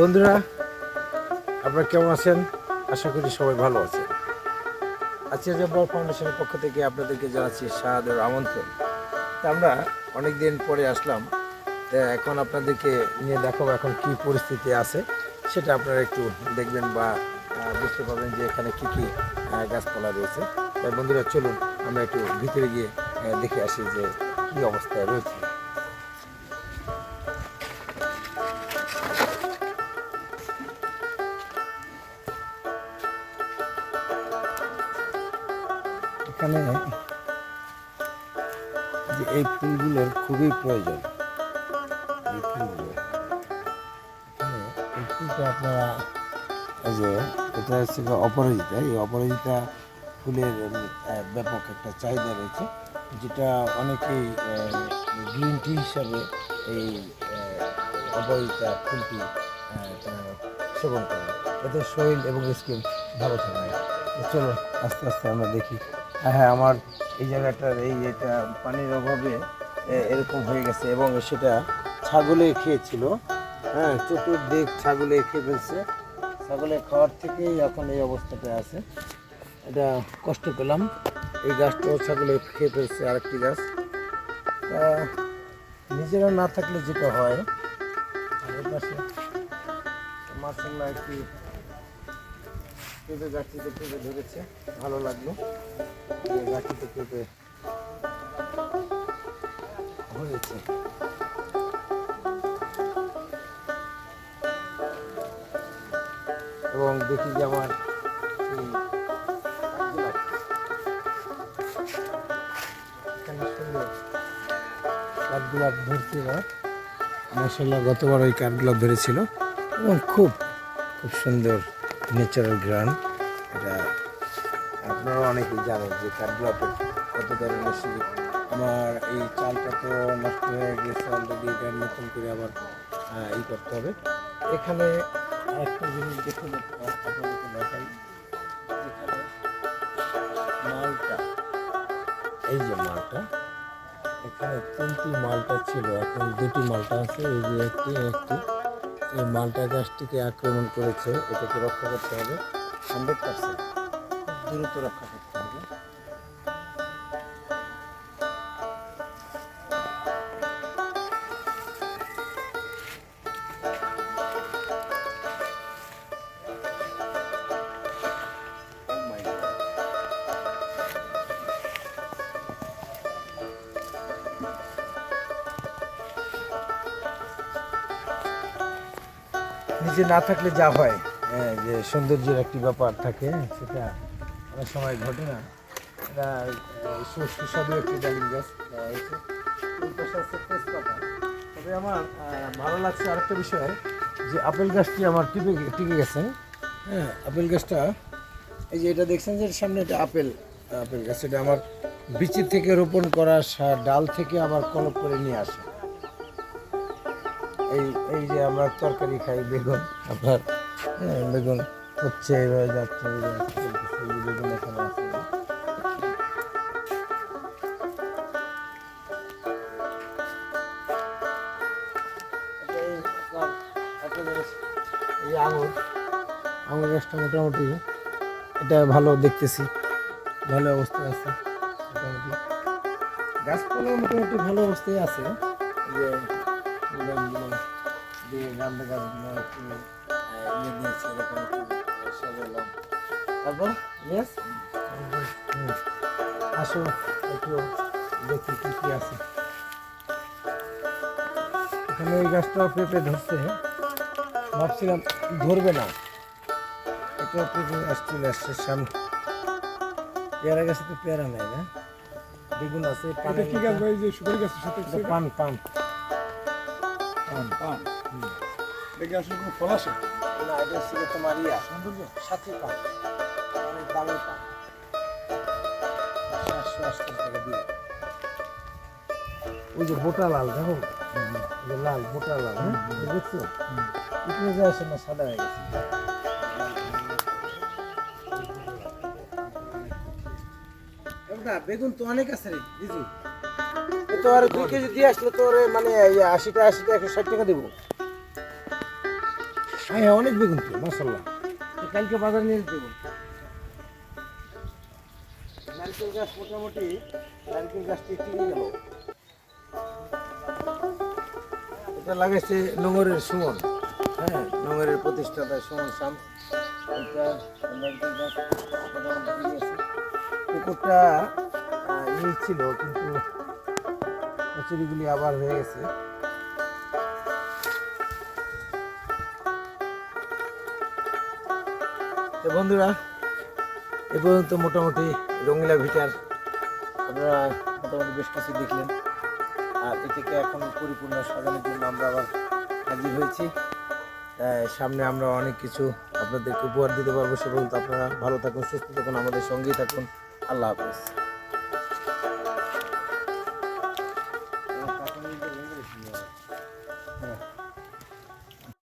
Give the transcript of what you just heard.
বন্ধুরা, আপনারা কেমন আছেন? আশা করি সবাই ভালো আছেন। আজকে বড় ফাউন্ডেশনের পক্ষ থেকে আপনাদেরকে জানাচ্ছি সাদর আমন্ত্রণ। তা আমরা অনেক দিন পরে আসলাম। তা এখন আপনাদেরকে নিয়ে দেখাবো এখন কি পরিস্থিতি আছে। সেটা আপনারা একটু দেখবেন বা বুঝতে পারবেন যে এখানে কি কি গাছপালা রয়েছে। তাই বন্ধুরা, চলুন আমরা একটু ভিতরে গিয়ে দেখে আসি যে কি অবস্থায় রয়েছে। এই ফুলগুলোর খুবই প্রয়োজন। এই ফুলগুলো। এই ফুলটা আপনারা যে এটা হচ্ছে অপরাজিতা। এই অপরাজিতা ফুলের ব্যাপক একটা চাহিদা রয়েছে, যেটা অনেকেই গ্রিন টি হিসাবে এই অপরাজিতা ফুলটি সেবন করে এতে শরীর এবং স্কিন ভালো থাকে চলো আস্তে আস্তে আমরা দেখি। হ্যাঁ হ্যাঁ আমার এই জায়গাটার এই এটা পানির অভাবে এরকম হয়ে গেছে এবং সেটা ছাগলে খেয়েছিল। হ্যাঁ চতুর্দিক ছাগলে খেয়ে ফেলছে। ছাগলে খাওয়ার থেকেই এখন এই অবস্থাটা আছে। এটা কষ্ট পেলাম। এই গাছটাও ছাগলে খেয়ে ফেলছে আরেকটি গাছ। নিজেরা না থাকলে যেটা হয় পাশে মার্শাল্লাহ একটি পেঁপে গাছটিতে পেঁপে ধরেছে। ভালো লাগল। গাছটিতে পেঁপে হয়েছে এবং দেখি যে আমার কাঠগোলাপ, কাঠগোলাপ ধরছিল মাসাল্লাহ গতবার ওই কাঠগোলাপ ধরেছিল। এবং খুব খুব সুন্দর। ন্যাচারাল গ্রান। এটা আপনারা অনেকেই জানেন যে কাঠগোলাপের কত ধরনের সুযোগ। আমার এই চালটা তো নষ্ট হয়ে গেছে অলরেডি এটা নতুন করে আবার ই করতে হবে। এখানে একটা জিনিস দেখুন আপনাদেরকে দেখাই। মালটা, এই যে মালটা, এখানে তিনটি মালটা ছিল, এখন দুটি মালটা আছে, এই যে একটি একটি। এই মালটা গাছটিকে আক্রমণ করেছে এটাকে রক্ষা করতে হবে। হান্ড্রেড পার্সেন্ট দ্রুত রক্ষা করতে নিজে না থাকলে যা হয়। হ্যাঁ, যে সৌন্দর্যের একটি ব্যাপার থাকে সেটা অনেক সময় ঘটে না। এটা সুস্বাদু একটি ডালিম গাছ হয়েছে। তবে আমার ভালো লাগছে আরেকটা বিষয় যে আপেল গাছটি আমার টিপে টিকে গেছে। হ্যাঁ আপেল গাছটা এই যে এটা দেখছেন যে সামনে এটা আপেল আপেল গাছ এটা আমার বিচি থেকে রোপণ করা ডাল থেকে আবার কলপ করে নিয়ে আসে। এই এই যে আমরা তরকারি খাই বেগুন। আপনার হ্যাঁ, বেগুন হচ্ছে এভাবে যাচ্ছে বেগুন এখানে আছে। এই আঙুর আঙুর গাছটা মোটামুটি এটা ভালো দেখতেছি ভালো অবস্থায় আছে মোটামুটি। গাছপালা মোটামুটি ভালো অবস্থায় আছে যে গাছগুলো যে গান্ধা গাছগুলো ইয়ে দিয়েছে এরকম সাজালাম তারপর ইয়েস আসো একটু দেখি কি কি আছে। এখানে এই গাছটাও পেঁপে ধরছে ভাবছিলাম ধরবে না। এটাও পেঁপে গাছ চলে আসছে সামনে। পেয়ারা গাছে তো পেয়ারা নাই না? বেগুন আছে কি গাছ যে সুপারি গাছের সাথে পান পান। পান পান দেখে আসলে কোনো ফল আসে না এটা ছিল তোমার ইয়া সৌন্দর্য সাথী পান অনেক দামি পান সাতশো আশি টাকা দিয়ে। ওই যে বোটা লাল দেখো? যে লাল বোটা লাল হ্যাঁ? দেখছ? পিকনিক যায় আসে না সাদা হয়ে গেছে। বেগুন তো অনেক আছে রে দিদি। এ তো আর দুই কেজি দিয়ে আসলে তোর মানে ইয়ে আশিটা আশিটা একশো ষাট টাকা দেবো। হ্যাঁ হ্যাঁ অনেক বেগুন তো মাসাল্লাহ কালকে বাজার নিয়ে বল। নারকেল গাছ মোটামুটি নারকেল গাছটি টিকে গেল এটা লাগাইছে নোংরের সুমন। হ্যাঁ নোংরের প্রতিষ্ঠাতা সুমন শাম। এটা নারকেল গাছ মোটামুটি টিকে গেছে পুকুরটা ছিল কিন্তু কচুরিগুলি আবার হয়ে গেছে। তো বন্ধুরা, এ পর্যন্ত মোটামুটি রঙিলা ভিটার আপনারা মোটামুটি বেশ কিছু দেখলেন। আর এটিকে এখন পরিপূর্ণ সাজানোর জন্য আমরা আবার হাজির হয়েছি। সামনে আমরা অনেক কিছু আপনাদেরকে উপহার দিতে পারব। সে পর্যন্ত আপনারা ভালো থাকুন, সুস্থ থাকুন, আমাদের সঙ্গেই থাকুন। আল্লাহ হাফেজ।